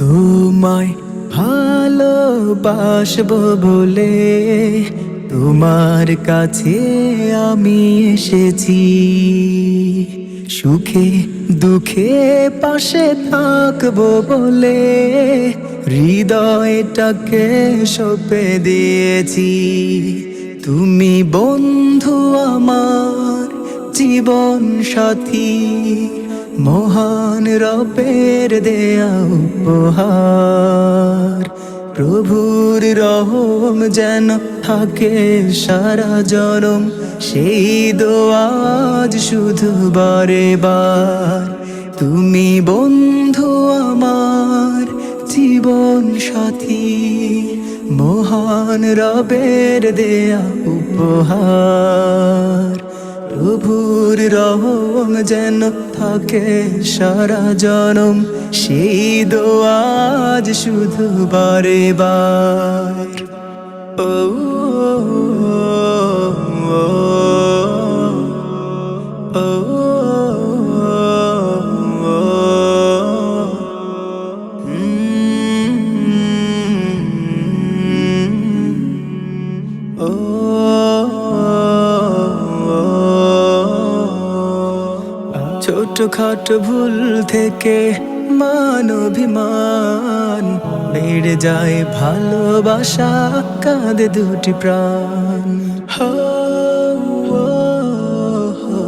তোমায় ভালোবাসব বলে তোমার কাছে আমি এসেছি। সুখে, দুঃখে পাশে থাকব বলে হৃদয়টাকে সপে দিয়েছি। তুমি বন্ধু আমার জীবন সাথী। মহান রবের দেয়া উপহার। প্রভুর রহম যেন থাকে সারা জনম, সেই দোয়াজ শুধু বারে বার তুমি বন্ধু আমার, জীবন সাথী, মহান রবের দেয়া উপহার। প্রভুর রহম যেন থাকে সারা জনম সেই দোয়াজ শুধু বারে বার ও ছোট খাট ভুল থেকে মানবিমান বেড়ে যায় ভালোবাসা কাঁদে দুটি প্রাণ হো, ও, হো,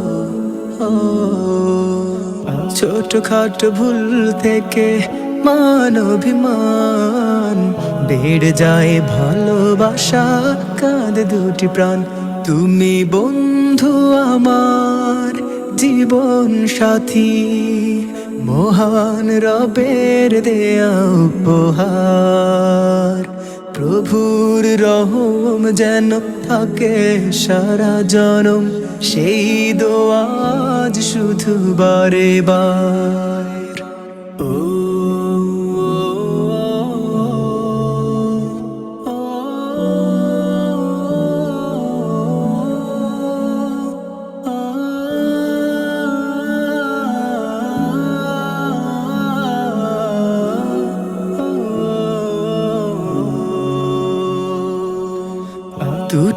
ও। ছোট খাট ভুল থেকে মানবিমান বেড়ে যায় ভালোবাসা কাঁদে দুটি প্রাণ তুমি বন্ধু আমার জীবন সাথী, মহান রবের দেয়া উপহার। প্রভুর রহম যেন থাকে সারা জনম, সেই দোয়াজ শুধু বারে বার ও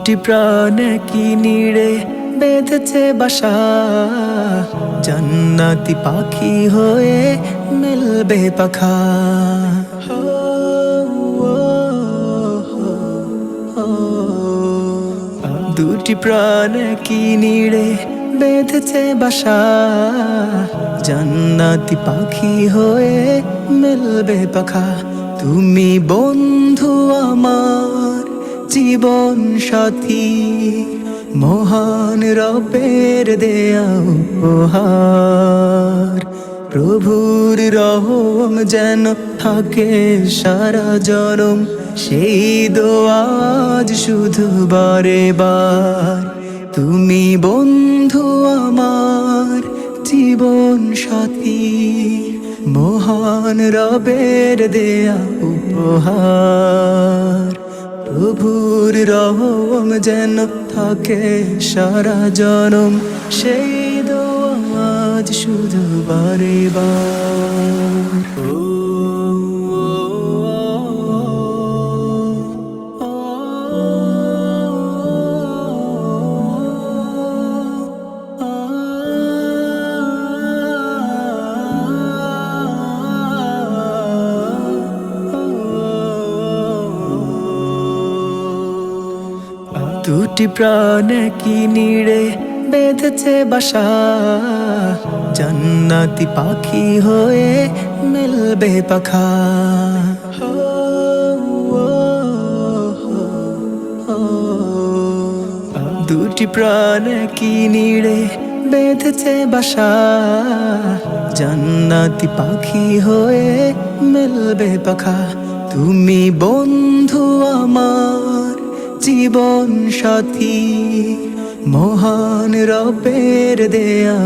দুটি প্রাণ কি নিড়ে বেঁধেছে বাসা। জান্নাতি পাখি হয়ে মেলবে পাখা। দুটি প্রাণ কি নিড়ে বেঁধেছে বাসা। জান্নাতি পাখি হয়ে মেলবে পাখা। তুমি বন্ধু আমার। জীবন সাথী, মহান রবের দেয়া উপহার। প্রভুর রহম যেন থাকে সারা জনম, সেই দোয়াজ শুধু বারে বার তুমি বন্ধু আমার, জীবন সাথী, মহান রবের দেয়া উপহার। প্রভুর রহম যেন থাকে সারা জনম সেই দোয়াজ শুধু বারে বার। দুটি প্রাণ কি নিড়ে বেঁধেছে বাসা। জান্নাতি পাখি হয়ে মেলবে পাখা। দুটি প্রাণ কি নিড়ে বেঁধেছে বাসা। জান্নাতি পাখি হয়ে মেলবে পাখা। তুমি বন্ধু আমার জীবন সাথী, মহান রবের দেয়া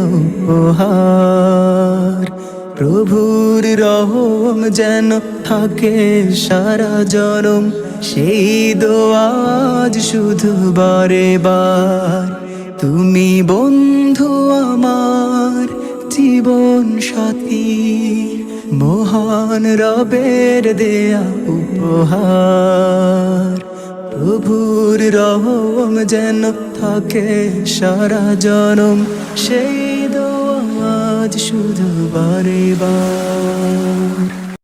প্রভুর রহম যেন থাকে সারা জনম, সেই দোয়াজ শুধু বারে বার তুমি বন্ধু আমার, জীবন সাথী, মহান রবের দেয়া উপহার। প্রভুর রহম যেন থাকে সারা জনম সেই দোয়া আজ শুধু বারে বার